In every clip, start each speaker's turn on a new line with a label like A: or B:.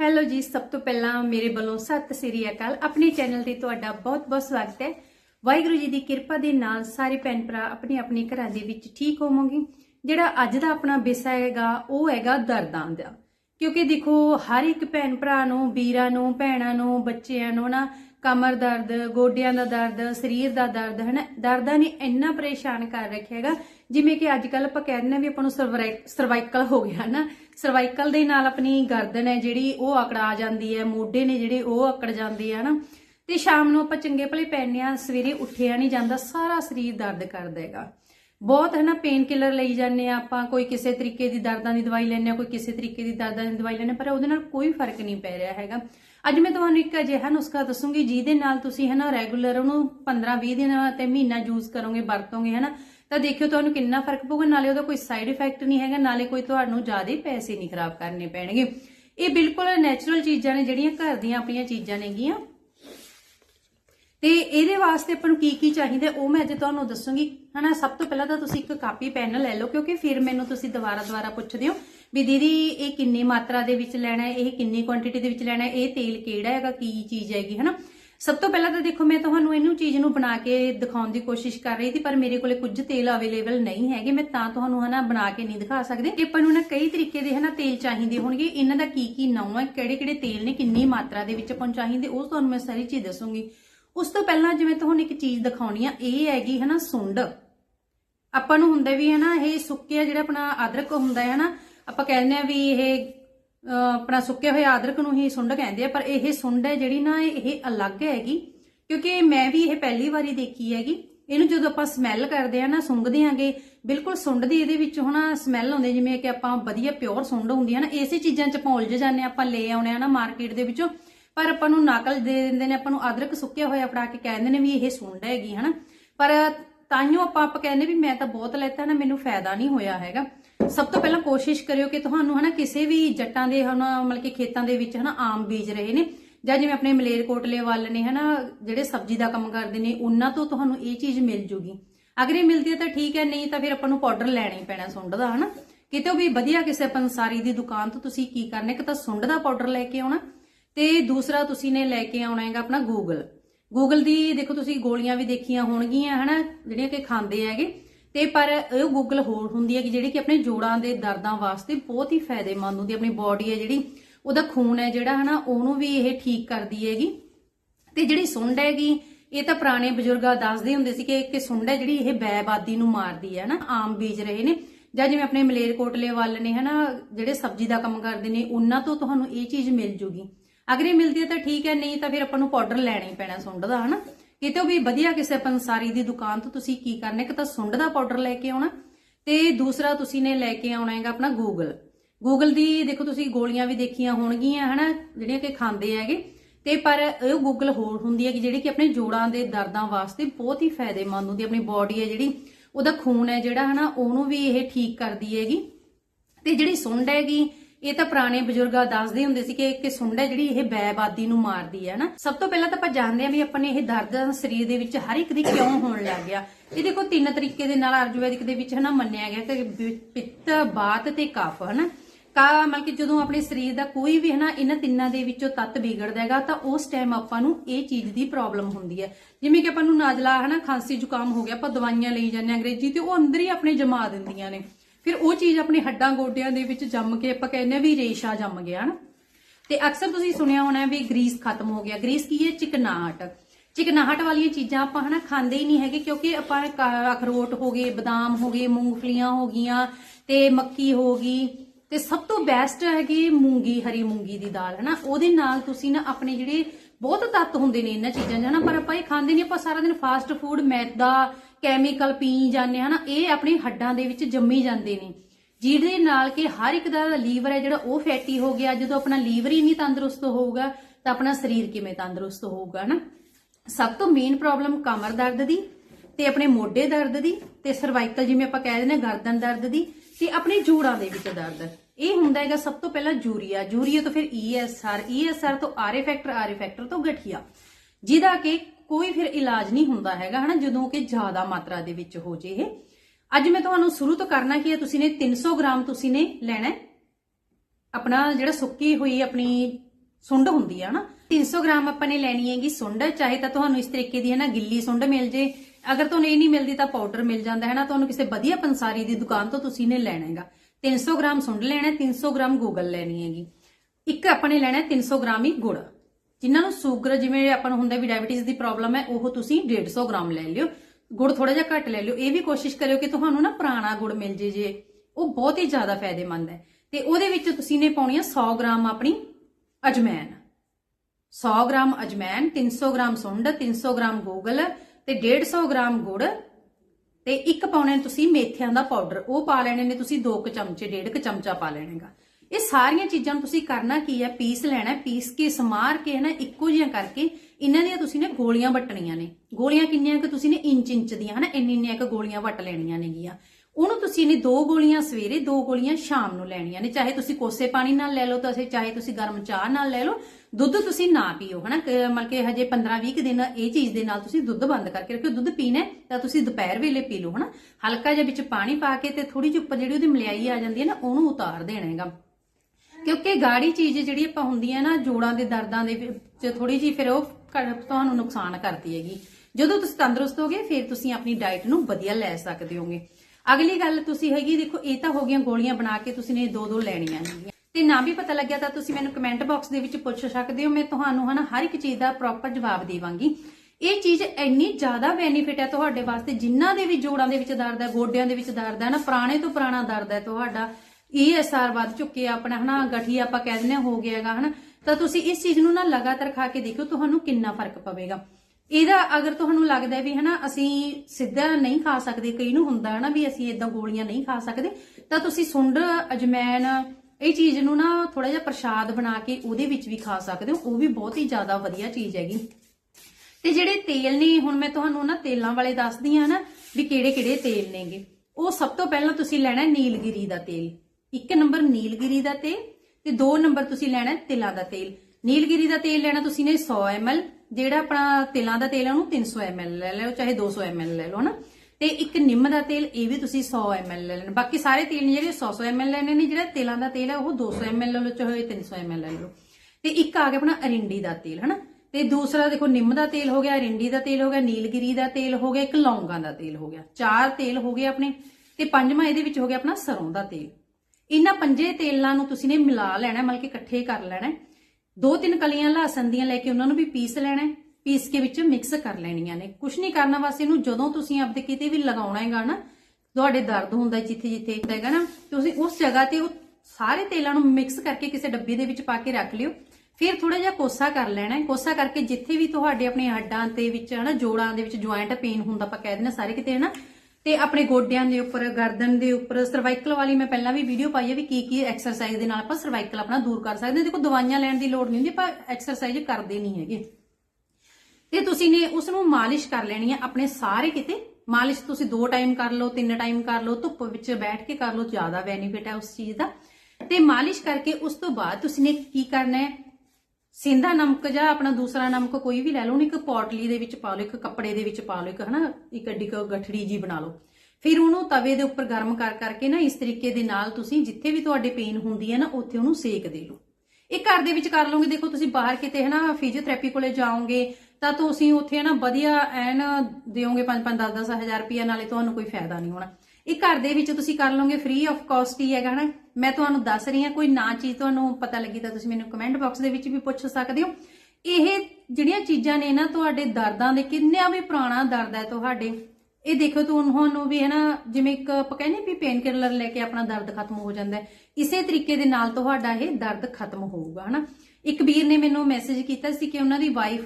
A: Hello ਜੀ, ਸਭ ਤੋਂ ਪਹਿਲਾਂ ਮੇਰੇ ਵੱਲੋਂ ਸਤਿ ਸ੍ਰੀ ਅਕਾਲ। ਆਪਣੇ ਚੈਨਲ ਤੇ ਤੁਹਾਡਾ ਬਹੁਤ-ਬਹੁਤ ਸਵਾਗਤ ਹੈ। ਵਾਹਿਗੁਰੂ ਜੀ ਦੀ ਕਿਰਪਾ ਦੇ ਨਾਲ ਸਾਰੇ ਭੈਣ ਭਰਾ ਆਪਣੇ ਆਪਣੇ ਘਰਾਂ ਦੇ ਵਿੱਚ ਠੀਕ ਹੋਵੋਗੇ। ਜਿਹੜਾ ਅੱਜ ਦਾ ਆਪਣਾ ਵਿਸ਼ਾ ਹੈਗਾ, ਉਹ ਹੈਗਾ ਦਰਦਾਂ ਦਾ। ਕਿਉਂਕਿ ਦੇਖੋ, ਹਰ ਇੱਕ ਭੈਣ ਭਰਾ ਨੂੰ, ਵੀਰਾਂ ਨੂੰ, ਭੈਣਾਂ ਨੂੰ, ਬੱਚਿਆਂ ਨੂੰ ਨਾ ਕਮਰ ਦਰਦ, ਗੋਡਿਆਂ ਦਾ ਦਰਦ, ਸਰੀਰ ਦਾ ਦਰਦ, ਹਨਾ? ਦਰਦਾਂ ਨੇ ਇੰਨਾ ਪਰੇਸ਼ਾਨ ਕਰ ਰੱਖਿਆ ਹੈਗਾ, ਜਿਵੇਂ ਕਿ ਅੱਜ ਕੱਲ ਆਪਾਂ ਕਹਿ ਕਹਿੰਦੇ ਨੇ ਵੀ ਆਪਾਂ ਨੂੰ ਸਰਵਾਈਕਲ ਹੋ ਗਿਆ ਨਾ ਸਰਵਾਈਕਲ ਦੇ ਨਾਲ ਆਪਣੀ ਗਰਦਨ ਹੈ ਜਿਹੜੀ, ਉਹ ਅਕੜਾ ਜਾਂਦੀ ਹੈ, ਮੋਢੇ ਨੇ ਜਿਹੜੇ, ਉਹ ਅਕੜ ਜਾਂਦੇ ਆ ਨਾ ਤੇ ਸ਼ਾਮ ਨੂੰ ਆਪਾਂ ਚੰਗੇ ਭਲੇ ਪੈਨੇ ਆ ਸਵੇਰੇ ਉੱਠਿਆ ਨਹੀਂ ਜਾਂਦਾ, ਸਾਰਾ ਸਰੀਰ ਦਰਦ ਕਰਦਾ ਹੈਗਾ। ਬਹੁਤ ਹੈ ਨਾ ਪੇਨ ਕਿਲਰ ਲਈ ਜਾਂਦੇ ਆ ਆਪਾਂ ਕੋਈ ਕਿਸੇ ਤਰੀਕੇ ਦੀ ਦਰਦਾਂ ਦੀ ਦਵਾਈ ਲੈਂਦੇ ਆ ਕੋਈ ਕਿਸੇ ਤਰੀਕੇ ਦੀ ਦਰਦਾਂ ਦੀ ਦਵਾਈ ਲੈਂਦੇ ਆ, ਪਰ ਉਹਦੇ ਨਾਲ ਕੋਈ ਫ਼ਰਕ ਨਹੀਂ ਪੈ ਰਿਹਾ ਹੈਗਾ। ਅੱਜ ਮੈਂ ਤੁਹਾਨੂੰ ਇੱਕ ਅਜਿਹਾ ਨੁਸਖਾ ਦੱਸੂਗੀ ਜਿਹਦੇ ਨਾਲ ਤੁਸੀਂ ਹੈ ਨਾ ਰੈਗੂਲਰ ਉਹਨੂੰ 15-20 ਦਿਨ ਤੇ ਮਹੀਨਾ ਯੂਜ਼ ਕਰੋਗੇ ਵਰਤੋਗੇ ਹੈ ਨਾ। ਤਾਂ ਦੇਖਿਓ ਤੁਹਾਨੂੰ ਕਿੰਨਾ ਫ਼ਰਕ ਪਊਗਾ ਨਾਲੇ ਉਹਦਾ ਕੋਈ ਸਾਈਡ ਇਫੈਕਟ ਨਹੀਂ ਹੈਗਾ ਨਾਲੇ ਕੋਈ ਤੁਹਾਨੂੰ ਜ਼ਿਆਦਾ ਪੈਸੇ ਨਹੀਂ ਖਰਾਬ ਕਰਨੇ ਪੈਣਗੇ। ਇਹ ਬਿਲਕੁਲ ਨੈਚੁਰਲ ਚੀਜ਼ਾਂ ਨੇ ਜਿਹੜੀਆਂ ਘਰ ਦੀਆਂ ਆਪਣੀਆਂ ਚੀਜ਼ਾਂ ਨੇਗੀਆਂ। ਤੇ ਇਹਦੇ ਵਾਸਤੇ ਆਪਾਂ ਨੂੰ ਕੀ ਕੀ ਚਾਹੀਦਾ ਉਹ ਮੈਂ ਅੱਜ ਤੁਹਾਨੂੰ ਦੱਸੂਗੀ। ਹਨਾ, ਸਭ ਤੋਂ ਪਹਿਲਾਂ ਤਾਂ ਤੁਸੀਂ ਇੱਕ ਕਾਪੀ, ਪੈਨ ਲੈ ਲਓ, ਕਿਉਂਕਿ ਫਿਰ ਮੈਨੂੰ ਤੁਸੀਂ ਦੁਬਾਰਾ ਦੁਬਾਰਾ ਪੁੱਛਦੇ ਹੋ ਵੀ ਦੀਦੀ, ਇਹ ਕਿੰਨੀ ਮਾਤਰਾ ਦੇ ਵਿੱਚ ਲੈਣਾ ਹੈ, ਇਹ ਕਿੰਨੀ ਕੁਆਂਟੀਟੀ ਦੇ ਵਿੱਚ ਲੈਣਾ ਹੈ, ਇਹ ਤੇਲ ਕਿਹੜਾ ਹੈਗਾ, ਕੀ ਚੀਜ਼ ਹੈਗੀ, ਹਨਾ। ਸਭ ਤੋਂ ਪਹਿਲਾਂ ਤਾਂ ਦੇਖੋ, ਮੈਂ ਤੁਹਾਨੂੰ ਇਹਨੂੰ ਚੀਜ਼ ਨੂੰ ਬਣਾ ਕੇ ਦਿਖਾਉਣ ਦੀ ਕੋਸ਼ਿਸ਼ ਕਰ ਰਹੀ ਸੀ, ਪਰ ਮੇਰੇ ਕੋਲੇ ਕੁਝ ਤੇਲ ਅਵੇਲੇਬਲ ਨਹੀਂ ਹੈਗੇ, ਮੈਂ ਤਾਂ ਤੁਹਾਨੂੰ ਹਨਾ ਬਣਾ ਕੇ ਨਹੀਂ ਦਿਖਾ ਸਕਦੇ। ਆਪਾਂ ਨੂੰ ਨਾ ਕਈ ਤਰੀਕੇ ਦੇ ਹਨਾ ਤੇਲ ਚਾਹੀਦੇ ਹੋਣਗੇ, ਇਹਨਾਂ ਦਾ ਕੀ ਕੀ ਨਾਮ ਹੈ ਕਿਹੜੇ ਕਿਹੜੇ ਤੇਲ ਨੇ, ਕਿੰਨੀ ਮਾਤਰਾ ਦੇ ਵਿੱਚ ਆਪਾਂ ਚਾਹੀਦੇ, ਉਹ ਤੁਹਾਨੂੰ ਮੈਂ ਸਾਰੀ ਚੀਜ਼ ਦੱਸੂਗੀ। ਉਸ ਤੋਂ ਪਹਿਲਾਂ ਜਿਵੇਂ ਤੁਹਾਨੂੰ ਇੱਕ ਚੀਜ਼ ਦਿਖਾਉਣੀ ਆ, ਇਹ ਹੈਗੀ ਹਨਾ ਸੁੰਡ। ਆਪਾਂ ਨੂੰ ਹੁੰਦਾ ਵੀ ਹਨਾ, ਇਹ ਸੁੱਕਿਆ ਜਿਹੜਾ ਆਪਣਾ ਅਦਰਕ ਹੁੰਦਾ ਹੈ ਹਨਾ, ਆਪਾਂ ਕਹਿੰਦੇ ਆ ਵੀ ਇਹ ਆਪਣਾ ਸੁੱਕੇ ਹੋਏ ਅਦਰਕ ਨੂੰ ਹੀ ਸੁੰਡ ਕਹਿੰਦੇ ਆ, ਪਰ ਇਹ ਸੁੰਡ ਹੈ ਜਿਹੜੀ ਨਾ, ਇਹ ਅਲੱਗ ਹੈਗੀ। ਕਿਉਂਕਿ ਮੈਂ ਵੀ ਇਹ ਪਹਿਲੀ ਵਾਰੀ ਦੇਖੀ ਹੈਗੀ। ਇਹਨੂੰ ਜਦੋਂ ਆਪਾਂ ਸਮੈਲ ਕਰਦੇ ਆ ਨਾ, ਸੁੰਘਦੇ ਆਂਗੇ, ਬਿਲਕੁਲ ਸੁੰਡ ਦੀ ਇਹਦੇ ਵਿੱਚ ਹੁਣ ਸਮੈਲ ਆਉਂਦੀ ਜਿਵੇਂ ਕਿ ਆਪਾਂ ਵਧੀਆ ਪਿਓਰ ਸੁੰਡ ਹੁੰਦੀ ਹੈ ਨਾ, ਇਸੇ ਚੀਜ਼ਾਂ ਚ ਆਪਾਂ ਉਲਝ ਜਾਂਦੇ ਆ, ਆਪਾਂ ਲੈ ਆਉਣੇ ਆ ਨਾ ਮਾਰਕੀਟ ਦੇ ਵਿੱਚੋਂ। ਪਰ ਆਪਾਂ ਨੂੰ ਨਕਲ ਦੇ ਦਿੰਦੇ ਨੇ, ਆਪਾਂ ਨੂੰ ਅਦਰਕ ਸੁੱਕਿਆ ਹੋਇਆ ਫੜਾ ਕੇ ਕਹਿੰਦੇ ਨੇ ਵੀ ਇਹ ਸੁੰਡ ਹੈਗੀ, ਹਨਾ? ਪਰ ਤਾਈਓ ਆਪਾਂ, ਆਪ ਕਹਿੰਦੇ ਵੀ ਮੈਂ ਤਾਂ ਬਹੁਤ ਲੈਤਾ ਨਾ, ਮੈਨੂੰ ਫਾਇਦਾ ਨਹੀਂ ਹੋਇਆ ਹੈਗਾ। ਸਭ ਤੋਂ ਪਹਿਲਾਂ ਕੋਸ਼ਿਸ਼ ਕਰਿਓ ਕਿ ਤੁਹਾਨੂੰ, ਹਨਾ, ਕਿਸੇ ਵੀ ਜੱਟਾਂ ਦੇ ਹੁਣ ਮਤਲਬ ਕਿ ਖੇਤਾਂ ਦੇ ਵਿੱਚ, ਹਨਾ, ਆਮ ਬੀਜ ਰਹੇ ਨੇ, ਜਾਂ ਜਿਵੇਂ ਆਪਣੇ ਮਲੇਰਕੋਟਲੇ ਵੱਲ ਨੇ, ਹਨਾ, ਜਿਹੜੇ ਸਬਜ਼ੀ ਦਾ ਕੰਮ ਕਰਦੇ ਨੇ, ਉਹਨਾਂ ਤੋਂ ਤੁਹਾਨੂੰ ਇਹ ਚੀਜ਼ ਮਿਲ ਜੂਗੀ। ਅਗਰ ਇਹ ਮਿਲਦੀ ਹੈ ਤਾਂ ਠੀਕ ਹੈ, ਨਹੀਂ ਤਾਂ ਫਿਰ ਆਪਾਂ ਨੂੰ ਪਾਊਡਰ ਲੈਣਾ ਹੀ ਪੈਣਾ ਸੁੰਡ ਦਾ, ਹਨਾ? ਕਿਤੇ ਵੀ ਵਧੀਆ ਕਿਸੇ ਪੰਸਾਰੀ ਦੀ ਦੁਕਾਨ ਤੋਂ ਤੁਸੀਂ ਕੀ ਕਰਨਾ, ਇੱਕ ਤਾਂ ਸੁੰਡ ਦਾ ਪਾਊਡਰ ਲੈ ਕੇ ਆਉਣਾ ਤੇ ਦੂਸਰਾ ਤੁਸੀਂ ਨੇ ਲੈ ਕੇ ਆਉਣਾ ਹੈਗਾ ਆਪਣਾ ਗੂਗਲ ਗੂਗਲ ਦੀ ਦੇਖੋ ਤੁਸੀਂ ਗੋਲੀਆਂ ਵੀ ਦੇਖੀਆਂ ਹੋਣਗੀਆਂ, ਹਨਾ, ਜਿਹੜੀਆਂ ਕਿ ਖਾਂਦੇ ਹੈਗੇ। ਤੇ ਪਰ ਇਹ ਗੂਗਲ ਹੋਰ ਹੁੰਦੀ ਹੈ ਕਿ ਜਿਹੜੀ ਕਿ ਆਪਣੇ ਜੋੜਾਂ ਦੇ ਦਰਦਾਂ ਵਾਸਤੇ ਬਹੁਤ ਹੀ ਫਾਇਦੇਮੰਦ ਹੁੰਦੀ ਆਪਣੀ ਬਾਡੀ ਹੈ ਜਿਹੜੀ, ਉਹਦਾ ਖੂਨ ਹੈ ਜਿਹੜਾ, ਹਨਾ, ਉਹਨੂੰ ਵੀ ਇਹ ਠੀਕ ਕਰਦੀ ਹੈਗੀ। ਤੇ ਜਿਹੜੀ ਸੁੰਡ ਹੈਗੀ, ਇਹ ਤਾਂ ਪੁਰਾਣੇ ਬਜ਼ੁਰਗਾਂ ਦੱਸਦੇ ਹੁੰਦੇ ਸੀ ਕਿ ਕਿ ਸੁੰਡ ਹੈ ਜਿਹੜੀ ਇਹ ਬੈਬਾਦੀ ਨੂੰ ਮਾਰਦੀ ਹੈ ਨਾ ਆਮ ਬੀਜ ਰਹੇ ਨੇ। ਜਾਂ ਜਿਵੇਂ ਆਪਣੇ ਮਲੇਰਕੋਟਲੇ ਵੱਲ ਨੇ, ਹਨਾ, ਜਿਹੜੇ ਸਬਜ਼ੀ ਦਾ ਕੰਮ ਕਰਦੇ ਨੇ, ਉਹਨਾਂ ਤੋਂ ਤੁਹਾਨੂੰ ਇਹ ਚੀਜ਼ ਮਿਲ ਜੂਗੀ। ਅਗਰ ਇਹ ਮਿਲਦੀ ਹੈ ਤਾਂ ਠੀਕ ਹੈ, ਨਹੀਂ ਤਾਂ ਫਿਰ ਆਪਾਂ ਨੂੰ ਪਾਊਡਰ ਲੈਣਾ ਹੀ ਪੈਣਾ ਸੁੰਡ ਦਾ ਹਨਾ ਕਿਤੇ ਵੀ ਵਧੀਆ ਕਿਸੇ ਪੰਸਾਰੀ ਦੀ ਦੁਕਾਨ ਤੋਂ ਤੁਸੀਂ ਕੀ ਕਰਨਾ, ਇੱਕ ਤਾਂ ਸੁੰਡ ਦਾ ਪਾਊਡਰ ਲੈ ਕੇ ਆਉਣਾ ਤੇ ਦੂਸਰਾ ਤੁਸੀਂ ਨੇ ਲੈ ਕੇ ਆਉਣਾ ਹੈਗਾ ਆਪਣਾ ਗੂਗਲ। ਗੂਗਲ ਦੀ ਦੇਖੋ ਤੁਸੀਂ ਗੋਲੀਆਂ ਵੀ ਦੇਖੀਆਂ ਹੋਣਗੀਆਂ, ਹਨਾ? ਜਿਹੜੀਆਂ ਕਿ ਖਾਂਦੇ ਹੈਗੇ। ਤੇ ਪਰ ਇਹ ਗੂਗਲ ਹੋਰ ਹੁੰਦੀ ਹੈ ਕਿ ਜਿਹੜੀ ਕਿ ਆਪਣੇ ਜੋੜਾਂ ਦੇ ਦਰਦਾਂ ਵਾਸਤੇ ਬਹੁਤ ਹੀ ਫਾਇਦੇਮੰਦ ਹੁੰਦੀ ਆਪਣੀ ਬਾਡੀ ਹੈ ਜਿਹੜੀ, ਉਹਦਾ ਖੂਨ ਹੈ ਜਿਹੜਾ, ਹਨਾ? ਉਹਨੂੰ ਵੀ ਇਹ ਠੀਕ ਕਰਦੀ ਹੈਗੀ। ਤੇ ਜਿਹੜੀ ਸੁੰਡ ਹੈਗੀ ਇਹ ਤਾਂ ਪੁਰਾਣੇ ਬਜ਼ੁਰਗਾਂ ਦੱਸਦੇ ਹੁੰਦੇ ਸੀ ਕਿ ਕਿ ਸੁੰਡ ਹੈ ਜਿਹੜੀ ਇਹ ਬੈਬਾਦੀ ਨੂੰ ਮਾਰਦੀ ਹੈ ਨਾ ਸਭ ਤੋਂ ਪਹਿਲਾਂ ਤਾਂ ਆਪਾਂ ਜਾਣਦੇ ਹਾਂ ਵੀ ਆਪਣੇ ਇਹ ਦਰਦ ਸਰੀਰ ਦੇ ਵਿੱਚ ਹਰ ਇੱਕ ਦੀ ਕਿਉਂ ਹੋਣ ਲੱਗ ਗਿਆ। ਇਹ ਦੇਖੋ, ਤਿੰਨ ਤਰੀਕੇ ਦੇ ਨਾਲ ਆਯੁਰਵੈਦਿਕ ਦੇ ਵਿੱਚ, ਹਨਾ, ਮੰਨਿਆ ਗਿਆ ਕਿ ਪਿੱਤ, ਬਾਤ ਤੇ ਕਫ, ਹਨਾ? ਕਾ ਮਤਲਬ ਕਿ ਜਦੋਂ ਆਪਣੇ ਸਰੀਰ ਦਾ ਕੋਈ ਵੀ, ਹਨਾ ਇਹਨਾਂ ਤਿੰਨਾਂ ਦੇ ਵਿੱਚੋਂ ਤੱਤ ਵਿਗੜਦਾ ਹੈਗਾ, ਤਾਂ ਉਸ ਟਾਈਮ ਆਪਾਂ ਨੂੰ ਇਹ ਚੀਜ਼ ਦੀ ਪ੍ਰੋਬਲਮ ਹੁੰਦੀ ਹੈ। ਜਿਵੇਂ ਕਿ ਆਪਾਂ ਨੂੰ ਨਾਜ਼ਲਾ, ਹਨਾ, ਖਾਂਸੀ ਜ਼ੁਕਾਮ ਹੋ ਗਿਆ, ਆਪਾਂ ਦਵਾਈਆਂ ਲਈ ਜਾਂਦੇ ਹਾਂ ਅੰਗਰੇਜ਼ੀ ਤੇ ਉਹ ਅੰਦਰ ਹੀ ਆਪਣੇ ਜਮਾ ਦਿੰਦੀਆਂ ਨੇ। ਫਿਰ ਉਹ ਚੀਜ਼ ਆਪਣੇ ਹੱਡਾਂ ਗੋਡਿਆਂ ਦੇ ਵਿੱਚ ਜੰਮ ਕੇ ਆਪਾਂ ਕਹਿੰਦੇ ਆ ਵੀ ਰੇਸ਼ਾ ਜੰਮ ਗਿਆ ਨਾ। ਤੇ ਅਕਸਰ ਤੁਸੀਂ ਸੁਣਿਆ ਹੋਣਾ ਵੀ ਗਰੀਸ ਖਤਮ ਹੋ ਗਿਆ। ਗਰੀਸ ਕੀ ਹੈ? ਚਿਕਨਾਹਟ। ਚਿਕਨਾਹਟ ਵਾਲੀਆਂ ਚੀਜ਼ਾਂ ਆਪਾਂ ਹਨਾ ਖਾਂਦੇ ਹੀ ਨਹੀਂ ਹੈਗੇ ਕਿਉਂਕਿ ਆਪਾਂ ਅਖਰੋਟ ਹੋ ਗਏ, ਬਦਾਮ ਹੋ ਗਏ, ਮੂੰਗਫਲੀਆਂ ਹੋ ਗਈਆਂ ਤੇ ਮੱਕੀ ਹੋ ਗਈ ਤੇ ਸਭ ਤੋਂ ਬੈਸਟ ਹੈਗੀ ਮੂੰਗੀ, ਹਰੀ ਮੂੰਗੀ ਦੀ ਦਾਲ ਹਨਾ। ਉਹਦੇ ਨਾਲ ਤੁਸੀਂ ਨਾ ਆਪਣੇ ਜਿਹੜੇ ਬਹੁਤ ਤੱਤ ਹੁੰਦੇ ਨੇ ਇਹਨਾਂ ਚੀਜ਼ਾਂ 'ਚ, ਹਨਾ? ਪਰ ਆਪਾਂ ਇਹ ਖਾਂਦੇ ਨਹੀਂ, ਆਪਾਂ ਸਾਰਾ ਦਿਨ ਫਾਸਟ ਫੂਡ ਮੈਦਾ ਕੈਮੀਕਲ ਪੀ ਜਾਂਦੇ ਹਨਾ? ਇਹ ਆਪਣੇ ਹੱਡਾਂ ਦੇ ਵਿੱਚ ਜੰਮੀ ਜਾਂਦੇ ਨੇ। ਜਿਹਦੇ ਨਾਲ ਕਿ ਹਰ ਇੱਕ ਦਾ ਲੀਵਰ ਹੈ ਜਿਹੜਾ, ਉਹ ਫੈਟੀ ਹੋ ਗਿਆ। ਜਦੋਂ ਆਪਣਾ ਲੀਵਰ ਹੀ ਨਹੀਂ ਤੰਦਰੁਸਤ ਹੋਊਗਾ, ਤਾਂ ਆਪਣਾ ਸਰੀਰ ਕਿਵੇਂ ਤੰਦਰੁਸਤ ਹੋਊਗਾ ਨਾ ਸਭ ਤੋਂ ਮੇਨ ਪ੍ਰੋਬਲਮ ਕਮਰ ਦਰਦ ਦੀ ਤੇ ਆਪਣੇ ਮੋਢੇ ਦਰਦ ਦੀ ਤੇ ਸਰਵਾਈਕਲ ਜਿਵੇਂ ਆਪਾਂ ਕਹਿ ਦਿੰਦੇ ਹਾਂ, ਗਰਦਨ ਦਰਦ ਦੀ ਤੇ ਆਪਣੇ ਜੋੜਾਂ ਦੇ ਵਿੱਚ ਦਰਦ। ਇਹ ਹੁੰਦਾ ਹੈਗਾ ਸਭ ਤੋਂ ਪਹਿਲਾਂ ਜੂਰੀਆ ਜੂਰੀਆ ਤੋਂ ਫਿਰ ਈਐਸਆਰ ਈਐਸਆਰ ਤੋਂ ਆਰਏ ਫੈਕਟਰ ਆਰਏ ਫੈਕਟਰ ਤੋਂ ਗਠੀਆ। ਜਿਹਦਾ ਕਿ ਕੋਈ ਫਿਰ ਇਲਾਜ ਨਹੀਂ ਹੁੰਦਾ ਹੈਗਾ, ਹਨਾ, ਜਦੋਂ ਕਿ ਜ਼ਿਆਦਾ ਮਾਤਰਾ ਦੇ ਵਿੱਚ ਹੋ ਜੇ ਇਹ। ਅੱਜ ਮੈਂ ਤੁਹਾਨੂੰ ਸ਼ੁਰੂ ਤੋਂ ਕਰਨਾ ਕੀ ਹੈ, ਤੁਸੀਂ ਨੇ 300 ਗ੍ਰਾਮ ਤੁਸੀਂ ਨੇ ਲੈਣਾ ਆਪਣਾ ਜਿਹੜਾ ਸੁੱਕੀ ਹੋਈ ਆਪਣੀ ਸੁੰਡ ਹੁੰਦੀ ਆ ਨਾ 300 ਗ੍ਰਾਮ ਆਪਾਂ ਨੇ ਲੈਣੀ ਹੈਗੀ ਸੁੰਡ, ਚਾਹੇ ਤਾਂ ਤੁਹਾਨੂੰ ਇਸ ਤਰੀਕੇ ਦੀ ਹੈ ਨਾ ਗਿੱਲੀ ਸੁੰਡ ਮਿਲ ਜੇ। ਅਗਰ ਤੁਹਾਨੂੰ ਇਹ ਨਹੀਂ ਮਿਲਦੀ ਤਾਂ ਪਾਊਡਰ ਮਿਲ ਜਾਂਦਾ ਹੈ ਨਾ ਤੁਹਾਨੂੰ ਕਿਸੇ ਵਧੀਆ ਪੰਸਾਰੀ ਦੀ ਦੁਕਾਨ ਤੋਂ ਤੁਸੀਂ ਨੇ ਲੈਣਾ ਹੈਗਾ। 300 ਗ੍ਰਾਮ ਸੁੰਡ ਲੈਣਾ ਹੈ, 300 ਗ੍ਰਾਮ ਗੂਗਲ ਲੈਣੀ ਹੈਗੀ। ਇੱਕ ਆਪਾਂ ਨੇ ਲੈਣਾ ਹੈ 300 ਗ੍ਰਾਮ ਹੀ ਗੁੜ। ਜਿਨ੍ਹਾਂ ਨੂੰ ਸ਼ੂਗਰ ਜਿਵੇਂ ਆਪਾਂ ਨੂੰ ਹੁੰਦਾ ਵੀ ਡਾਇਬੀਟੀਜ਼ ਦੀ ਪ੍ਰੋਬਲਮ ਹੈ ਉਹ ਤੁਸੀਂ 150 ਗ੍ਰਾਮ ਲੈ ਲਿਓ। ਗੁੜ ਥੋੜਾ ਜਿਹਾ ਘੱਟ ਲੈ ਲਿਓ। ਇਹ ਵੀ ਕੋਸ਼ਿਸ਼ ਕਰਿਓ ਕਿ ਤੁਹਾਨੂੰ ਨਾ ਪੁਰਾਣਾ ਗੁੜ ਮਿਲ ਜੇ ਜੇ। ਉਹ ਬਹੁਤ ਹੀ ਜ਼ਿਆਦਾ ਫਾਇਦੇਮੰਦ ਹੈ। ਤੇ ਉਹਦੇ ਵਿੱਚ ਤੁਸੀਂ ਨੇ ਪਾਉਣੀ ਆ 100 ਗ੍ਰਾਮ ਆਪਣੀ ਅਜਮੈਨ। 100 ਗ੍ਰਾਮ ਅਜਮੈਨ 300 ਗ੍ਰਾਮ ਸੁੰਡ 300 ਗ੍ਰਾਮ ਗੂਗਲ ਤੇ 150 ਗ੍ਰਾਮ ਗੁੜ ਤੇ ਇੱਕ ਪਾਉਣੇ ਤੁਸੀਂ ਮੇਥਿਆਂ ਦਾ ਪਾਊਡਰ ਉਹ ਪਾ ਲੈਣੇ ਨੇ ਤੁਸੀਂ 2 ਕੁ ਚਮਚੇ, ਡੇਢ ਕੁ ਚਮਚਾ ਪਾ ਲੈਣੇਗਾ। ਇਹ ਸਾਰੀਆਂ ਚੀਜ਼ਾਂ ਨੂੰ ਤੁਸੀਂ ਕਰਨਾ ਕੀ ਹੈ? ਪੀਸ ਲੈਣਾ, ਪੀਸ ਕੇ, ਸਮਾਰ ਕੇ ਹੈ ਨਾ ਇੱਕੋ ਜਿਹੀਆਂ ਕਰਕੇ ਇਹਨਾਂ ਦੀਆਂ ਤੁਸੀਂ ਨੇ ਗੋਲੀਆਂ ਵੱਟਣੀਆਂ ਨੇ। ਗੋਲੀਆਂ ਕਿੰਨੀਆਂ ਕਿ ਤੁਸੀਂ ਨੇ? ਇੰਚ ਇੰਚ ਦੀਆਂ, ਹਨਾ ਇੰਨੀ ਇੰਨੀਆਂ ਕੁ ਗੋਲੀਆਂ ਵੱਟ ਲੈਣੀਆਂ ਨੇਗੀਆਂ। ਉਹਨੂੰ ਤੁਸੀਂ ਨੇ ਦੋ ਗੋਲੀਆਂ ਸਵੇਰੇ, ਦੋ ਗੋਲੀਆਂ ਸ਼ਾਮ ਨੂੰ ਲੈਣੀਆਂ ਨੇ। ਚਾਹੇ ਤੁਸੀਂ ਕੋਸੇ ਪਾਣੀ ਨਾਲ ਲੈ ਲਓ ਤਾਂ ਚਾਹੇ ਤੁਸੀਂ ਗਰਮ ਚਾਹ ਨਾਲ ਲੈ ਲਓ ਦੁੱਧ ਤੁਸੀਂ ਨਾ ਪੀਓ, ਹਨਾ? ਕ- ਮਤਲਬ ਕਿ ਹਜੇ 15 20 ਦਿਨ ਇਹ ਚੀਜ਼ ਦੇ ਨਾਲ ਤੁਸੀਂ ਦੁੱਧ ਬੰਦ ਕਰਕੇ ਰੱਖਿਓ। ਦੁੱਧ ਪੀਣਾ ਤਾਂ ਤੁਸੀਂ ਦੁਪਹਿਰ ਵੇਲੇ ਪੀ ਲਓ, ਹਨਾ? ਹਲਕਾ ਜਿਹਾ ਵਿੱਚ ਪਾਣੀ ਪਾ ਕੇ ਤੇ ਥੋੜੀ ਜਿਹੀ ਉੱਪਰ ਜਿਹੜੀ ਉਹਦੀ ਮਲਾਈ ਆ ਜਾਂਦੀ ਹੈ ਨਾ, ਉਹਨੂੰ ਉਤਾਰ ਦੇਣਾ ਹੈਗਾ। ਕਿਉਂਕਿ ਗਾੜੀ ਚੀਜ਼ ਜਿਹੜੀ ਆਪਾਂ ਹੁੰਦੀ ਹੈ ਨਾ, ਜੋੜਾਂ ਦੇ ਦਰਦਾਂ ਦੇ ਵਿੱਚ ਥੋੜੀ ਜੀ ਫਿਰ ਉਹ ਘ- ਤੁਹਾਨੂੰ ਨੁਕਸਾਨ ਕਰਦੀ ਹੈਗੀ। ਜਦੋਂ ਤੁਸੀਂ ਤੰਦਰੁਸਤ ਹੋਗੇ, ਫਿਰ ਤੁਸੀਂ ਆਪਣੀ ਡਾਈਟ ਨੂੰ ਵਧੀਆ ਲੈ ਸਕਦੇ ਹੋਗੇ। ਅਗਲੀ ਗੱਲ ਤੁਸੀਂ ਹੈਗੀ, ਦੇਖੋ, ਇਹ ਤਾਂ ਹੋ ਗਈਆਂ ਗੋਲੀਆਂ ਬਣਾ ਕੇ ਤੁਸੀਂ ਨੇ ਦੋ ਦੋ ਲੈਣੀਆਂ ਨੇਗੀਆਂ ਤੇ ਨਾ ਵੀ ਪਤਾ ਲੱਗਿਆ ਤਾਂ ਤੁਸੀਂ ਮੈਨੂੰ ਕਮੈਂਟ ਬਾਕਸ ਦੇ ਵਿੱਚ ਪੁੱਛ ਸਕਦੇ ਹੋ। ਮੈਂ ਤੁਹਾਨੂੰ ਹਨਾ ਹਰ ਇੱਕ ਚੀਜ਼ ਦਾ ਪ੍ਰੋਪਰ ਜਵਾਬ ਦੇਵਾਂਗੀ। ਇਹ ਚੀਜ਼ ਇੰਨੀ ਜ਼ਿਆਦਾ ਬੈਨੀਫਿਟ ਹੈ ਤੁਹਾਡੇ ਵਾਸਤੇ, ਜਿਨ੍ਹਾਂ ਦੇ ਵੀ ਜੋੜਾਂ ਦੇ ਵਿੱਚ ਦਰਦ ਹੈ, ਗੋਡਿਆਂ ਦੇ ਵਿੱਚ ਦਰਦ ਹੈ ਨਾ, ਪੁਰਾਣੇ ਤੋਂ ਪੁਰਾਣਾ ਦਰਦ ਹੈ ਤੁਹਾਡਾ। ਇਹ ਵੱਧ ਚੁੱਕਿਆ ਆਪਣਾ ਹਨਾ, ਗਠੀ ਆਪਾਂ ਕਹਿ ਦਿੰਦੇ ਹਾਂ ਹੋ ਗਿਆਗਾ ਹਨਾ। ਤਾਂ ਤੁਸੀਂ ਇਸ ਚੀਜ਼ ਨੂੰ ਨਾ ਲਗਾਤਾਰ ਖਾ ਕੇ ਦੇਖਿਓ, ਤੁਹਾਨੂੰ ਕਿੰਨਾ ਫ਼ਰਕ ਪਵੇਗਾ। ਇਹਦਾ ਅਗਰ ਤੁਹਾਨੂੰ ਲੱਗਦਾ ਵੀ ਹਨਾ ਅਸੀਂ ਸਿੱਧਾ ਨਹੀਂ ਖਾ ਸਕਦੇ, ਕਈ ਨੂੰ ਹੁੰਦਾ ਹੈ ਨਾ ਵੀ ਅਸੀਂ ਇਦਾਂ ਗੋਲੀਆਂ ਨਹੀਂ ਖਾ ਸਕਦੇ, ਤਾਂ ਤੁਸੀਂ ਸੁੰਡ, ਅਜਮੈਨ ਇਹ ਚੀਜ਼ ਨੂੰ ਨਾ ਥੋੜਾ ਜਿਹਾ ਪ੍ਰਸ਼ਾਦ ਬਣਾ ਕੇ ਉਹਦੇ ਵਿੱਚ ਵੀ ਖਾ ਸਕਦੇ ਹੋ, ਉਹ ਵੀ ਬਹੁਤ ਹੀ ਜ਼ਿਆਦਾ ਵਧੀਆ ਚੀਜ਼ ਹੈਗੀ। ਤੇ ਜਿਹੜੇ ਤੇਲ ਨੇ, ਹੁਣ ਮੈਂ ਤੁਹਾਨੂੰ ਨਾ ਤੇਲਾਂ ਵਾਲੇ ਦੱਸਦੀ ਆ ਨਾ ਵੀ ਕਿਹੜੇ ਕਿਹੜੇ ਤੇਲ ਨੇਗੇ। ਉਹ ਸਭ ਤੋਂ ਪਹਿਲਾਂ ਤੁਸੀਂ ਲੈਣਾ ਹੈ ਨੀਲਗਿਰੀ ਦਾ ਤੇਲ। ਇੱਕ ਨੰਬਰ ਨੀਲਗਿਰੀ ਦਾ ਤੇਲ ਤੇ ਦੋ ਨੰਬਰ ਤੁਸੀਂ ਲੈਣਾ ਤਿਲਾਂ ਦਾ ਤੇਲ। ਨੀਲਗਿਰੀ ਦਾ ਤੇਲ ਲੈਣਾ ਤੁਸੀਂ ਨੇ 100 ml ਜਿਹੜਾ ਆਪਣਾ ਤਿਲਾਂ ਦਾ ਤੇਲ ਹੈ ਉਹਨੂੰ 300 ml ਲੈ ਲਓ, ਚਾਹੇ 200 ml ਲੈ ਲਓ, ਹਨਾ? ਤੇ ਇੱਕ ਨਿੰਮ ਦਾ ਤੇਲ, ਇਹ ਵੀ ਤੁਸੀਂ 100 ml ਲੈ ਲੈਣਾ। ਬਾਕੀ ਸਾਰੇ ਤੇਲ ਨੇ ਜਿਹੜੇ 100 ml ਲੈਣੇ ਨੇ ਜਿਹੜਾ ਤੇਲਾਂ ਦਾ ਤੇਲ ਹੈ, ਉਹ 200 ml ਲੈ ਲਓ, ਚਾਹੇ 300 ml ਲੈ ਲਓ। ਤੇ ਇੱਕ ਆ ਗਿਆ ਆਪਣਾ ਅਰਿੰਡੀ ਦਾ ਤੇਲ, ਹਨਾ? ਤੇ ਦੂਸਰਾ ਦੇਖੋ, ਨਿੰਮ ਦਾ ਤੇਲ ਹੋ ਗਿਆ, ਅਰਿੰਡੀ ਦਾ ਤੇਲ ਹੋ ਗਿਆ, ਨੀਲਗਿਰੀ ਦਾ ਤੇਲ ਹੋ ਗਿਆ, ਇੱਕ ਲੌਂਗਾਂ ਦਾ ਤੇਲ ਹੋ ਗਿਆ। ਚਾਰ ਤੇਲ ਹੋ ਗਏ ਆਪਣੇ, ਤੇ ਪੰਜਵਾਂ ਇਹਦੇ ਵਿੱਚ ਹੋ ਗਿਆ ਆਪਣਾ ਸਰੋਂ ਦਾ ਤੇਲ। ਇਹਨਾਂ ਪੰਜੇ ਤੇਲਾਂ ਨੂੰ ਤੁਸੀਂ ਨੇ ਮਿਲਾ ਲੈਣਾ, ਮਤਲਬ ਕਿ ਇਕੱਠੇ ਕਰ ਲੈਣਾ। ਦੋ ਤਿੰਨ ਕਲੀਆਂ ਲਹਸਨ ਦੀਆਂ ਲੈ ਕੇ ਉਹਨਾਂ ਨੂੰ ਵੀ ਪੀਸ ਲੈਣਾ। ਪੀਸ ਕੇ ਵਿੱਚ ਮਿਕਸ ਕਰ ਲੈਣੀਆਂ ਨੇ। ਕੁਝ ਨਹੀਂ ਕਰਨਾ, ਬਸ ਇਹਨੂੰ ਜਦੋਂ ਤੁਸੀਂ ਆਪਦੇ ਕਿਤੇ ਵੀ ਲਗਾਉਣਾ ਹੈਗਾ ਨਾ, ਤੁਹਾਡੇ ਦਰਦ ਹੁੰਦਾ ਜਿੱਥੇ ਜਿੱਥੇ ਹੈਗਾ ਨਾ ਤੁਸੀਂ ਉਸ ਜਗ੍ਹਾ ਤੇ ਉਹ ਸਾਰੇ ਤੇਲਾਂ ਨੂੰ ਮਿਕਸ ਕਰਕੇ ਕਿਸੇ ਡੱਬੇ ਦੇ ਵਿੱਚ ਪਾ ਕੇ ਰੱਖ ਲਿਓ। ਫਿਰ ਥੋੜਾ ਜਿਹਾ ਕੋਸਾ ਕਰ ਲੈਣਾ ਹੈ। ਕੋਸਾ ਕਰਕੇ ਜਿੱਥੇ ਵੀ ਤੁਹਾਡੇ ਆਪਣੇ ਹੱਡਾਂ ਦੇ ਵਿੱਚ ਹਨਾ, ਜੋੜਾਂ ਦੇ ਵਿੱਚ ਜੁਆਇੰਟ ਪੇਨ ਹੁੰਦਾ ਆਪਾਂ ਕਹਿ ਦਿੰਦੇ ਸਾਰੇ ਕਿਤੇ ਹਨਾ, ਤੇ ਆਪਣੇ ਗੋਡਿਆਂ ਦੇ ਉੱਪਰ, ਗਰਦਨ ਦੇ ਉੱਪਰ ਸਰਵਾਈਕਲ ਵਾਲੀ ਮੈਂ ਪਹਿਲਾਂ ਵੀ ਵੀਡੀਓ ਪਾਈ ਹੈ ਵੀ ਕੀ ਕੀ ਐਕਸਰਸਾਈਜ਼ ਦੇ ਨਾਲ ਆਪਾਂ ਸਰਵਾਈਕਲ ਆਪਣਾ ਦੂਰ ਕਰ ਸਕਦੇ ਹਾਂ। ਦੇਖੋ, ਦਵਾਈਆਂ ਲੈਣ ਦੀ ਲੋੜ ਨਹੀਂ ਹੁੰਦੀ, ਆਪਾਂ ਐਕਸਰਸਾਈਜ਼ ਕਰਦੇ ਨਹੀਂ ਹੈਗੇ। ਤੇ ਤੁਸੀਂ ਨੇ ਉਸ ਨੂੰ ਮਾਲਿਸ਼ ਕਰ ਲੈਣੀ ਹੈ ਆਪਣੇ ਸਾਰੇ ਕਿਤੇ। ਮਾਲਿਸ਼ ਤੁਸੀਂ ਦੋ ਟਾਈਮ ਕਰ ਲਓ, ਤਿੰਨ ਟਾਈਮ ਕਰ ਲਓ, ਧੁੱਪ ਵਿੱਚ ਬੈਠ ਕੇ ਕਰ ਲਓ, ਜ਼ਿਆਦਾ ਬੈਨੀਫਿਟ ਹੈ ਉਸ ਚੀਜ਼ ਦਾ। ਤੇ ਮਾਲਿਸ਼ ਕਰਕੇ ਉਸ ਤੋਂ ਬਾਅਦ ਤੁਸੀਂ ਨੇ ਕੀ ਕਰਨਾ ਹੈ? ਸਿੰਧਾ ਨਮਕ ਜਾਂ ਆਪਣਾ ਦੂਸਰਾ ਨਮਕ ਕੋਈ ਵੀ ਲੈ ਲਓ ਇੱਕ ਪੋਟਲੀ ਦੇ ਵਿੱਚ ਪਾ ਲਓ, ਇੱਕ ਕੱਪੜੇ ਦੇ ਵਿੱਚ ਪਾ ਲਓ, ਇੱਕ ਹਨਾ, ਇੱਕ ਅੱਡੀ ਗਠੜੀ ਜੀ ਬਣਾ ਲਓ। ਫਿਰ ਉਹਨੂੰ ਤਵੇ ਦੇ ਉੱਪਰ ਗਰਮ ਕਰ ਕਰਕੇ ਨਾ, ਇਸ ਤਰੀਕੇ ਦੇ ਨਾਲ ਤੁਸੀਂ ਜਿੱਥੇ ਵੀ ਤੁਹਾਡੇ ਪੇਨ ਹੁੰਦੀ ਹੈ ਨਾ, ਉੱਥੇ ਉਹਨੂੰ ਸੇਕ ਦੇ ਲਓ। ਇਹ ਘਰ ਦੇ ਵਿੱਚ ਕਰ ਲਓਗੇ, ਦੇਖੋ ਤੁਸੀਂ ਬਾਹਰ ਕਿਤੇ ਹਨਾ ਫਿਜ਼ੀਓਥੈਰੇਪੀ ਕੋਲੇ ਜਾਓਗੇ ਤਾਂ ਤੁਸੀਂ ਉੱਥੇ ਨਾ ਵਧੀਆ ਐਨ ਦਿਓਗੇ 5-5 10-10 ਹਜ਼ਾਰ ਰੁਪਇਆ ਨਾਲੇ ਤੁਹਾਨੂੰ ਕੋਈ ਫਾਇਦਾ ਨਹੀਂ ਹੋਣਾ। ਇਹ ਘਰ ਦੇ ਵਿੱਚ ਤੁਸੀਂ ਕਰ ਲਓਗੇ ਫ੍ਰੀ ਆਫ ਕਾਸਟ ਹੀ ਹੈਗਾ, ਹਨਾ? ਮੈਂ ਤੁਹਾਨੂੰ ਦੱਸ ਰਹੀ ਹਾਂ, ਕੋਈ ਨਾ ਚੀਜ਼ ਤੁਹਾਨੂੰ ਪਤਾ ਲੱਗੀ ਤਾਂ ਤੁਸੀਂ ਮੈਨੂੰ ਕਮੈਂਟ ਬਾਕਸ ਦੇ ਵਿੱਚ ਵੀ ਪੁੱਛ ਸਕਦੇ ਹੋ। ਇਹ ਜਿਹੜੀਆਂ ਚੀਜ਼ਾਂ ਨੇ ਨਾ, ਤੁਹਾਡੇ ਦਰਦਾਂ ਦੇ ਕਿੰਨਾ ਵੀ ਪੁਰਾਣਾ ਦਰਦ ਹੈ ਤੁਹਾਡੇ। ਇਹ ਦੇਖੋ ਤੁਹਾਨੂੰ ਵੀ ਹੈ ਨਾ ਜਿਵੇਂ ਇੱਕ ਆਪਾਂ ਕਹਿੰਦੇ ਵੀ ਪੇਨ ਕਿਲਰ ਲੈ ਕੇ ਆਪਣਾ ਦਰਦ ਖਤਮ ਹੋ ਜਾਂਦਾ ਇਸੇ ਤਰੀਕੇ ਦੇ ਨਾਲ ਤੁਹਾਡਾ ਇਹ ਦਰਦ ਖਤਮ ਹੋਊਗਾ, ਹਨਾ? ਇੱਕ ਵੀਰ ਨੇ ਮੈਨੂੰ ਮੈਸੇਜ ਕੀਤਾ ਸੀ ਕਿ ਉਹਨਾਂ ਦੀ ਵਾਈਫ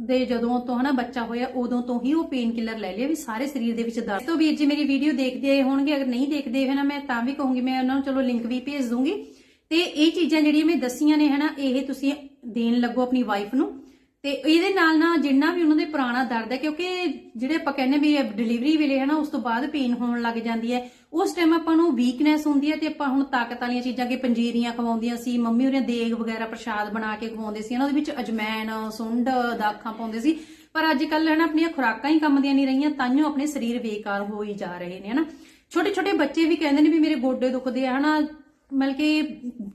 A: ਦੇ ਜਦੋਂ ਤੋਂ ਹਨਾ ਬੱਚਾ ਹੋਇਆ, ਉਦੋਂ ਤੋਂ ਹੀ ਉਹ ਪੇਨ ਕਿਲਰ ਲੈ ਲਿਆ ਵੀ ਸਾਰੇ ਸਰੀਰ ਦੇ ਵਿੱਚ ਦਰਦ। ਤੋਂ ਵੀਰ ਜੀ ਮੇਰੀ ਵੀਡੀਓ ਦੇਖਦੇ ਹੋਣਗੇ, ਅਗਰ ਨਹੀਂ ਦੇਖਦੇ ਹਨਾ ਮੈਂ ਤਾਂ ਵੀ ਕਹੂੰਗੀ, ਮੈਂ ਉਹਨਾਂ ਨੂੰ ਚਲੋ ਲਿੰਕ ਵੀ ਭੇਜ ਦੂੰਗੀ। ਤੇ ਇਹ ਚੀਜ਼ਾਂ ਜਿਹੜੀਆਂ ਮੈਂ ਦੱਸੀਆਂ ਨੇ ਹਨਾ, ਇਹ ਤੁਸੀਂ ਦੇਣ ਲੱਗੋ ਆਪਣੀ ਵਾਈਫ ਨੂੰ। ਤੇ ਇਹਦੇ ਨਾਲ ਨਾ ਜਿੰਨਾ ਵੀ ਉਹਨਾਂ ਦੇ ਪੁਰਾਣਾ ਦਰਦ ਹੈ, ਕਿਉਂਕਿ ਜਿਹੜੇ ਆਪਾਂ ਕਹਿੰਦੇ ਵੀ ਡਿਲੀਵਰੀ ਵੇਲੇ ਹੈ ਨਾ, ਉਸ ਤੋਂ ਬਾਅਦ ਪੇਨ ਹੋਣ ਲੱਗ ਜਾਂਦੀ ਹੈ। ਉਸ ਟਾਈਮ ਆਪਾਂ ਨੂੰ ਵੀਕਨੈਸ ਹੁੰਦੀ ਹੈ ਤੇ ਆਪਾਂ ਹੁਣ ਤਾਕਤ ਵਾਲੀਆਂ ਚੀਜ਼ਾਂ ਕਿ ਪੰਜੀਰੀਆਂ ਖਵਾਉਂਦੀਆਂ ਸੀ, ਮੰਮੀ ਉਹਨੇ ਦੇਗ ਵਗੈਰਾ ਪ੍ਰਸ਼ਾਦ ਬਣਾ ਕੇ ਖਵਾਉਂਦੇ ਸੀ, ਇਹਨਾਂ ਦੇ ਵਿੱਚ ਅਜਮੈਨ, ਸੁੰਡ, ਦਾਖਾਂ ਪਾਉਂਦੇ ਸੀ। ਪਰ ਅੱਜ ਕੱਲ ਹਨਾ ਆਪਣੀਆਂ ਖੁਰਾਕਾਂ ਹੀ ਕੰਮ ਦੀਆਂ ਨਹੀਂ ਰਹੀਆਂ ਤਾਂਿਓ ਆਪਣੇ ਸਰੀਰ ਬੇਕਾਰ ਹੋਈ ਜਾ ਰਹੇ ਨੇ, ਹਨਾ। ਛੋਟੇ ਛੋਟੇ ਬੱਚੇ ਵੀ ਕਹਿੰਦੇ ਨੇ ਵੀ ਮੇਰੇ ਗੋਡੇ ਦੁਖਦੇ ਆ, ਹਨਾ। ਮਤਲਬ ਕਿ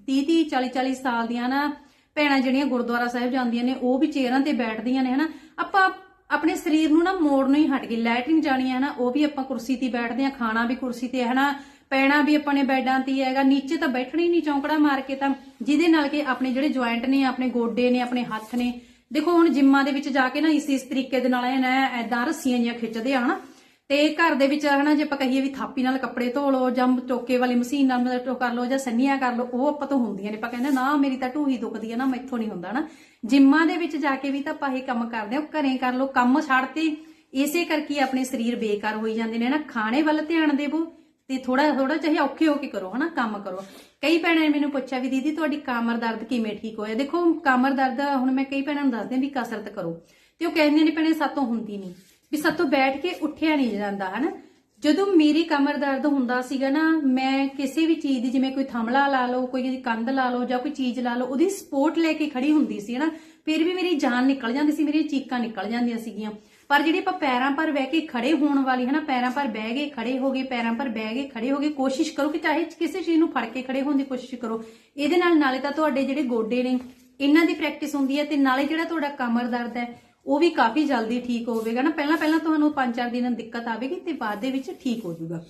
A: 30 30 40 40 ਸਾਲ ਦੀਆਂ ਨਾ ਭੈਣਾਂ ਜਿਹੜੀਆਂ ਗੁਰਦੁਆਰਾ ਸਾਹਿਬ ਜਾਂਦੀਆਂ ਨੇ, ਉਹ ਵੀ ਚੇਅਰਾਂ ਤੇ ਬੈਠਦੀਆਂ ਨੇ, ਹਨਾ? ਆਪਾਂ ਆਪਣੇ ਸਰੀਰ ਨੂੰ ਨਾ ਮੋੜਨੋਂ ਹੀ ਹਟ ਗਏ। ਲੈਟਰਿੰਗ ਜਾਣੀ ਹੈ ਨਾ, ਉਹ ਵੀ ਆਪਾਂ ਕੁਰਸੀ ਤੇ ਬੈਠਦੇ ਆ ਖਾਣਾ ਵੀ ਕੁਰਸੀ ਤੇ ਹੈ ਹਨਾ? ਪੈਣਾ ਵੀ ਆਪਣੇ ਬੈਡਾਂ ਤੇ ਹੈਗਾ, ਨੀਚੇ ਤਾਂ ਬੈਠਣਾ ਹੀ ਨਹੀਂ, ਚੌਂਕੜਾ ਮਾਰ ਕੇ ਤਾਂ। ਜਿਹਦੇ ਨਾਲ ਕਿ ਆਪਣੇ ਜਿਹੜੇ ਜੁਆਇੰਟ ਨੇ, ਆਪਣੇ ਗੋਡੇ ਨੇ, ਆਪਣੇ ਹੱਥ ਨੇ। ਦੇਖੋ, ਹੁਣ ਜਿੰਮਾਂ ਦੇ ਵਿੱਚ ਜਾ ਕੇ ਨਾ ਇਸ ਇਸ ਤਰੀਕੇ ਦੇ ਨਾਲ ਇਹ ਨਾ, ਐਦਾਂ ਰੱਸੀਆਂ ਜੀਆਂ ਖਿੱਚਦੇ ਆ, ਹਨਾ? ਤੇ ਘਰ ਦੇ ਵਿੱਚ ਹਨਾ, ਜੇ ਆਪਾਂ ਕਹੀਏ ਵੀ ਥਾਪੀ ਨਾਲ ਕੱਪੜੇ ਧੋ ਲਓ ਜਾਂ ਟੋਕੇ ਵਾਲੀ ਮਸ਼ੀਨ ਨਾਲ ਮਤਲਬ ਕਰ ਲਓ ਜਾਂ ਸੰਨੀਆਂ ਕਰ ਲਓ, ਉਹ ਆਪਾਂ ਤੋਂ ਹੁੰਦੀਆਂ ਨੇ। ਆਪਾਂ ਕਹਿੰਦੇ ਨਾ, ਮੇਰੀ ਤਾਂ ਢੂਹੀ ਦੁਖਦੀ ਹੈ ਨਾ, ਮੈਥੋਂ ਨਹੀਂ ਹੁੰਦਾ ਨਾ ਜਿੰਮਾਂ ਦੇ ਵਿੱਚ ਜਾ ਕੇ ਵੀ ਤਾਂ ਆਪਾਂ ਇਹ ਕੰਮ ਕਰਦੇ ਹਾਂ ਘਰੇ ਕਰ ਲਓ, ਕੰਮ ਛੱਡਤੇ ਇਸੇ ਕਰਕੇ ਆਪਣੇ ਸਰੀਰ ਬੇਕਾਰ ਹੋਈ ਜਾਂਦੇ ਨੇ ਨਾ ਖਾਣੇ ਵੱਲ ਧਿਆਨ ਦੇਵੋ ਤੇ ਥੋੜਾ ਥੋੜਾ ਚਾਹੇ ਔਖੇ ਹੋ ਕੇ ਕਰੋ ਹਨਾ, ਕੰਮ ਕਰੋ। ਕਈ ਭੈਣਾਂ ਨੇ ਮੈਨੂੰ ਪੁੱਛਿਆ ਵੀ, ਦੀਦੀ, ਤੁਹਾਡੀ ਕਾਮਰ ਦਰਦ ਕਿਵੇਂ ਠੀਕ ਹੋਇਆ? ਦੇਖੋ, ਕਾਮਰ ਦਰਦ, ਹੁਣ ਮੈਂ ਕਈ ਭੈਣਾਂ ਨੂੰ ਦੱਸਦੀ ਵੀ ਕਸਰਤ ਕਰੋ। ਤੇ ਉਹ ਕਹਿੰਦੀਆਂ ਨੇ, ਭੈਣੇ, ਸਾਤੋਂ ਹੁੰਦੀ ਨਹੀਂ ਵੀ ਸਾਤੋਂ ਬੈਠ ਕੇ ਉੱਠਿਆ ਨਹੀਂ ਜਾਂਦਾ, ਹਨਾ? ਜਦੋਂ ਮੇਰੀ ਕਮਰ ਦਰਦ ਹੁੰਦਾ ਸੀਗਾ ਨਾ, ਮੈਂ ਕਿਸੇ ਵੀ ਚੀਜ਼ ਦੀ, ਜਿਵੇਂ ਕੋਈ ਥੰਮਲਾ ਲਾ ਲਓ, ਕੋਈ ਕੰਧ ਲਾ ਲਓ ਜਾਂ ਕੋਈ ਚੀਜ਼ ਲਾ ਲਓ, ਉਹਦੀ ਸਪੋਰਟ ਲੈ ਕੇ ਖੜੀ ਹੁੰਦੀ ਸੀ, ਹਨਾ? ਫਿਰ ਵੀ ਮੇਰੀ ਜਾਨ ਨਿਕਲ ਜਾਂਦੀ ਸੀ, ਮੇਰੀਆਂ ਚੀਕਾਂ ਨਿਕਲ ਜਾਂਦੀਆਂ ਸੀਗੀਆਂ। ਪਰ ਜਿਹੜੀ ਆਪਾਂ ਪੈਰਾਂ ਪਰ ਬਹਿ ਕੇ ਖੜੇ ਹੋਣ ਵਾਲੀ, ਹਨਾ? ਪੈਰਾਂ ਪਰ ਬਹਿ ਗਏ, ਖੜੇ ਹੋ ਗਏ, ਪੈਰਾਂ ਪਰ ਬਹਿ ਗਏ, ਖੜੇ ਹੋ ਗਏ, ਕੋਸ਼ਿਸ਼ ਕਰੋ ਕਿ ਚਾਹੇ ਕਿਸੇ ਚੀਜ਼ ਨੂੰ ਫੜ ਕੇ ਖੜੇ ਹੋਣ ਦੀ ਕੋਸ਼ਿਸ਼ ਕਰੋ। ਇਹਦੇ ਨਾਲ ਨਾਲੇ ਤਾਂ ਤੁਹਾਡੇ ਜਿਹੜੇ ਗੋਡੇ ਨੇ, ਇਹਨਾਂ ਦੀ ਪ੍ਰੈਕਟਿਸ ਹੁੰਦੀ ਹੈ ਤੇ ਨਾਲੇ ਜਿਹੜਾ ਤੁਹਾਡਾ ਕਮਰ ਦਰਦ ਹੈ ਉਹ ਵੀ ਕਾਫੀ ਜਲਦੀ ਠੀਕ ਹੋਵੇਗਾ ਨਾ। ਪਹਿਲਾਂ ਪਹਿਲਾਂ ਤੁਹਾਨੂੰ 5-4 ਦਿਨ ਦਿੱਕਤ ਆਵੇਗੀ ਤੇ ਬਾਅਦ ਦੇ ਵਿੱਚ ਠੀਕ ਹੋ ਜਾਊਗਾ।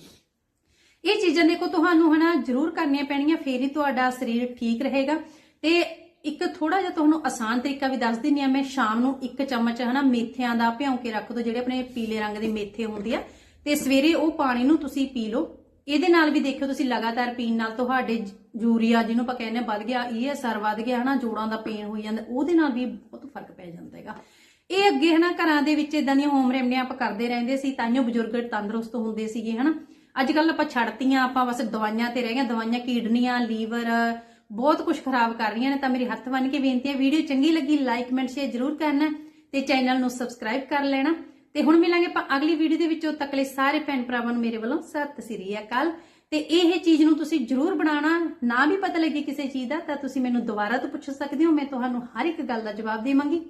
A: ਇਹ ਚੀਜ਼ਾਂ ਦੇਖੋ ਤੁਹਾਨੂੰ ਹਨਾ ਜ਼ਰੂਰ ਕਰਨੀਆਂ ਪੈਣੀਆਂ, ਫੇਰ ਹੀ ਤੁਹਾਡਾ ਸਰੀਰ ਠੀਕ ਰਹੇਗਾ। ਤੇ ਇੱਕ ਥੋੜਾ ਜਿਹਾ ਤੁਹਾਨੂੰ ਆਸਾਨ ਤਰੀਕਾ ਵੀ ਦੱਸ ਦਿੰਨੀ ਆ ਮੈਂ, ਸ਼ਾਮ ਨੂੰ ਇੱਕ ਚਮਚ ਹਨਾ ਮੇਥਿਆਂ ਦਾ ਭਿਉਂ ਕੇ ਰੱਖ ਦਿਓ ਜਿਹੜੇ ਆਪਣੇ ਪੀਲੇ ਰੰਗ ਦੇ ਮੇਥੇ ਹੁੰਦੇ ਆ। ਤੇ ਸਵੇਰੇ ਉਹ ਪਾਣੀ ਨੂੰ ਤੁਸੀਂ ਪੀ ਲਓ। ਇਹਦੇ ਨਾਲ ਵੀ ਦੇਖਿਓ ਤੁਸੀਂ ਲਗਾਤਾਰ ਪੀਣ ਨਾਲ ਤੁਹਾਡੇ ਯੂਰੀਆ ਜਿਹਨੂੰ ਆਪਾਂ ਕਹਿੰਦੇ ਆ ਵੱਧ ਗਿਆ ਇਹ ਅਸਰ ਵੱਧ ਗਿਆ ਹਨਾ, ਜੋੜਾਂ ਦਾ ਪੇਨ ਹੋਈ ਜਾਂਦਾ, ਉਹਦੇ ਨਾਲ ਵੀ ਬਹੁਤ ਫ਼ਰਕ ਪੈ ਜਾਂਦਾ ਹੈਗਾ। ਇਹ ਅੱਗੇ ਹਨਾ ਘਰਾਂ ਦੇ ਵਿੱਚ ਇਦਾਂ ਦੀਆਂ ਹੋਮ ਰੈਮਡੀਆਂ ਆਪਾਂ ਕਰਦੇ ਰਹਿੰਦੇ ਸੀ ਤਾਈਓ ਬਜ਼ੁਰਗ ਤੰਦਰੁਸਤ ਹੁੰਦੇ ਸੀਗੇ ਹਨਾ। ਅੱਜ ਕੱਲ ਆਪਾਂ ਛੱਡਤੀਆਂ, ਆਪਾਂ ਬਸ ਦਵਾਈਆਂ ਤੇ ਰਹਿ ਗਏ, ਦਵਾਈਆਂ, ਕੀਡਨੀਆਂ, ਲੀਵਰ, ਬਹੁਤ ਕੁਝ ਖਰਾਬ ਕਰ ਰਹੀਆਂ ਨੇ, ਤਾਂ ਮੇਰੀ ਹੱਥ ਬੰਨ ਕੇ ਬੇਨਤੀ ਹੈ, ਵੀਡੀਓ ਚੰਗੀ ਲੱਗੀ ਲਾਈਕ ਕਮੈਂਟ ਸ਼ੇਅਰ ਜ਼ਰੂਰ ਕਰਨਾ ਤੇ ਚੈਨਲ ਨੂੰ ਸਬਸਕ੍ਰਾਈਬ ਕਰ ਲੈਣਾ। ਤੇ ਹੁਣ ਮਿਲਾਂਗੇ ਆਪਾਂ ਅਗਲੀ ਵੀਡੀਓ ਦੇ ਵਿੱਚ ਉਦੋਂ ਤੱਕ ਲਈ ਸਾਰੇ ਭੈਣ ਭਰਾਵਾਂ ਨੂੰ ਮੇਰੇ ਵੱਲੋਂ ਸਤਿ ਸ੍ਰੀ ਅਕਾਲ। ਤੇ ਇਹ ਚੀਜ਼ ਨੂੰ ਤੁਸੀਂ ਜ਼ਰੂਰ ਬਣਾਉਣਾ, ਨਾ ਵੀ ਪਤਾ ਲੱਗੇ ਕਿਸੇ ਚੀਜ਼ ਦਾ, ਤਾਂ ਤੁਸੀਂ ਮੈਨੂੰ ਦੁਬਾਰਾ ਤੋਂ ਪੁੱਛ ਸਕਦੇ ਹੋ, ਮੈਂ ਤੁਹਾਨੂੰ ਹਰ ਇੱਕ ਗੱਲ ਦਾ ਜਵਾਬ ਦੇਵਾਂਗੀ।